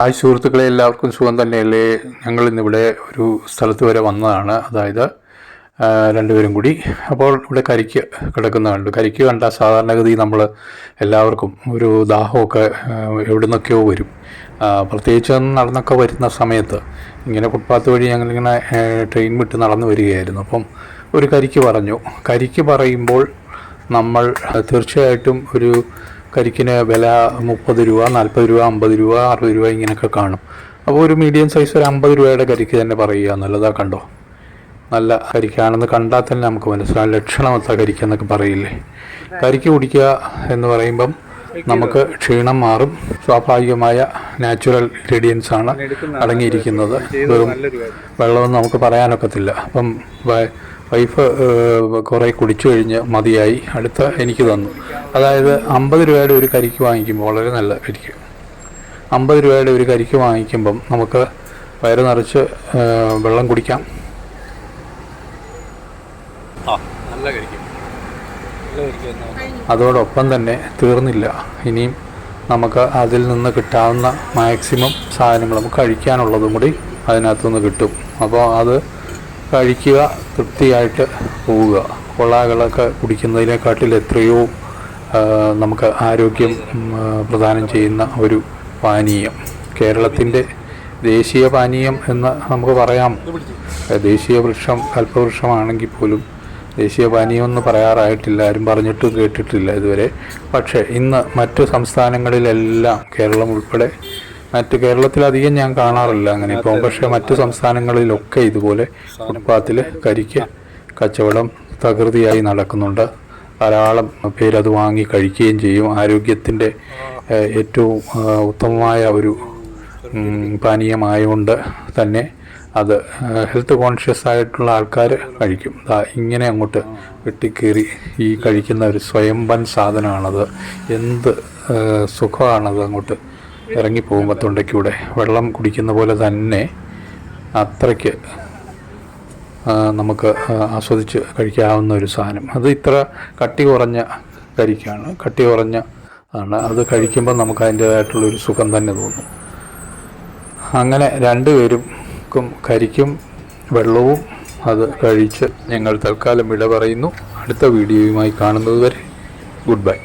Hi സുഹൃത്തുക്കളെ എല്ലാവർക്കും സുഖം തന്നെയല്ലേ? ഞങ്ങൾ ഇന്നിവിടെ ഒരു സ്ഥലത്ത് വരെ വന്നതാണ്. അതായത് രണ്ടുപേരും കൂടി. അപ്പോൾ ഇവിടെ കരിക്ക് കിടക്കുന്ന കണ്ടു കരിക്ക് കണ്ട സാധാരണഗതി നമ്മൾ എല്ലാവർക്കും ഒരു ദാഹമൊക്കെ ആ, എവിടെ നിന്നൊക്കെയോ വരും. ആ, പ്രത്യേകിച്ച് നടന്നൊക്കെ വരുന്ന സമയത്ത് ഇങ്ങനെ ഫുട്പാത്ത് വഴി ഞങ്ങളിങ്ങനെ ട്രെയിൻ വിട്ട് നടന്നു വരികയായിരുന്നു. അപ്പം ഒരു കരിക്ക് പറഞ്ഞു. കരിക്ക് പറയുമ്പോൾ നമ്മൾ തീർച്ചയായിട്ടും ഒരു കരിക്കിന് വില മുപ്പത് രൂപ നാൽപ്പത് രൂപ അമ്പത് രൂപ അറുപത് രൂപ ഇങ്ങനെയൊക്കെ കാണും. അപ്പോൾ ഒരു മീഡിയം സൈസ് ഒരു അമ്പത് രൂപയുടെ കരിക്ക് തന്നെ പറയുക നല്ലതാ കണ്ടോ? നല്ല കരിക്കാണെന്ന് കണ്ടാൽ തന്നെ നമുക്ക് മനസ്സിലാവും. ലക്ഷണമൊത്ത കരിക്കെന്നൊക്കെ പറയില്ലേ? കരിക്ക് കുടിക്കുക എന്ന് പറയുമ്പം നമുക്ക് ക്ഷീണം മാറും. സ്വാഭാവികമായ നാച്ചുറൽ ഇൻഗ്രീഡിയൻസ് ആണ് അടങ്ങിയിരിക്കുന്നത്. വെറും വെള്ളമൊന്നും നമുക്ക് പറയാനൊക്കത്തില്ല. അപ്പം വൈഫ് കുറേ കുടിച്ചു കഴിഞ്ഞ് മതിയായി. അടുത്ത എനിക്ക് തന്നു. അതായത് അമ്പത് രൂപയുടെ ഒരു കരിക്ക് വാങ്ങിക്കുമ്പോൾ വളരെ നല്ല കരിക്ക്. അമ്പത് രൂപയുടെ ഒരു കരിക്ക് വാങ്ങിക്കുമ്പം നമുക്ക് വയറ് നിറച്ച് വെള്ളം കുടിക്കാം. അതോടൊപ്പം തന്നെ തീർന്നില്ല. ഇനിയും നമുക്ക് അതിൽ നിന്ന് കിട്ടാവുന്ന മാക്സിമം സാധനങ്ങൾ നമുക്ക് കഴിക്കാനുള്ളതും കൂടി അതിനകത്തുനിന്ന് കിട്ടും. അപ്പോൾ അത് കഴിക്കുക തൃപ്തിയായിട്ട് പോവുക. കൊള്ളാകളൊക്കെ കുടിക്കുന്നതിനെക്കാട്ടിൽ എത്രയോ നമുക്ക് ആരോഗ്യം പ്രദാനം ചെയ്യുന്ന ഒരു പാനീയം. കേരളത്തിന്റെ ദേശീയ പാനീയം എന്ന് നമുക്ക് പറയാം. ദേശീയ വൃക്ഷം കൽപ്പവൃക്ഷമാണെങ്കിൽ പോലും ദേശീയ പാനീയം എന്ന് പറയാറായിട്ടില്ല. ആരും പറഞ്ഞിട്ടും കേട്ടിട്ടില്ല ഇതുവരെ. പക്ഷേ ഇന്ന് മറ്റു സംസ്ഥാനങ്ങളിലെല്ലാം കേരളം ഉൾപ്പെടെ മറ്റ് കേരളത്തിലധികം ഞാൻ കാണാറില്ല അങ്ങനെ. ഇപ്പം പക്ഷേ മറ്റു സംസ്ഥാനങ്ങളിലൊക്കെ ഇതുപോലെ ഫുട്പാത്തിൽ കരിക്ക് കച്ചവടം തകൃതിയായി നടക്കുന്നുണ്ട്. ധാരാളം പേരത് വാങ്ങി കഴിക്കുകയും ചെയ്യും. ആരോഗ്യത്തിന്റെ ഏറ്റവും ഉത്തമമായ ഒരു പാനീയമായതുകൊണ്ട് തന്നെ അത് ഹെൽത്ത് കോൺഷ്യസ് ആയിട്ടുള്ള ആൾക്കാർ കഴിക്കും. ഇങ്ങനെ അങ്ങോട്ട് വെട്ടിക്കീറി ഈ കഴിക്കുന്ന ഒരു സ്വയംഭൻ സാധനമാണത്. എന്ത് സുഖമാണത് അങ്ങോട്ട്? ഇറങ്ങിപ്പോകുമ്പോൾ തൊണ്ടയ്ക്കൂടെ. വെള്ളം കുടിക്കുന്ന പോലെ തന്നെ അത്രയ്ക്ക് നമുക്ക് ആസ്വദിച്ച് കഴിക്കാവുന്ന ഒരു സാധനം. അത് ഇത്ര കട്ടി കുറഞ്ഞ കരിക്കാണ്. കട്ടി കുറഞ്ഞ ആണ്. അത് കഴിക്കുമ്പോൾ നമുക്ക് അതിന്റേതായിട്ടുള്ളൊരു സുഖം തന്നെ തോന്നും. അങ്ങനെ രണ്ടുപേർക്കും കരിക്കും വെള്ളവും അത് കഴിച്ച് ഞങ്ങൾ തൽക്കാലം വിട പറയുന്നു. അടുത്ത വീഡിയോയുമായി കാണുന്നത് വരെ ഗുഡ് ബൈ.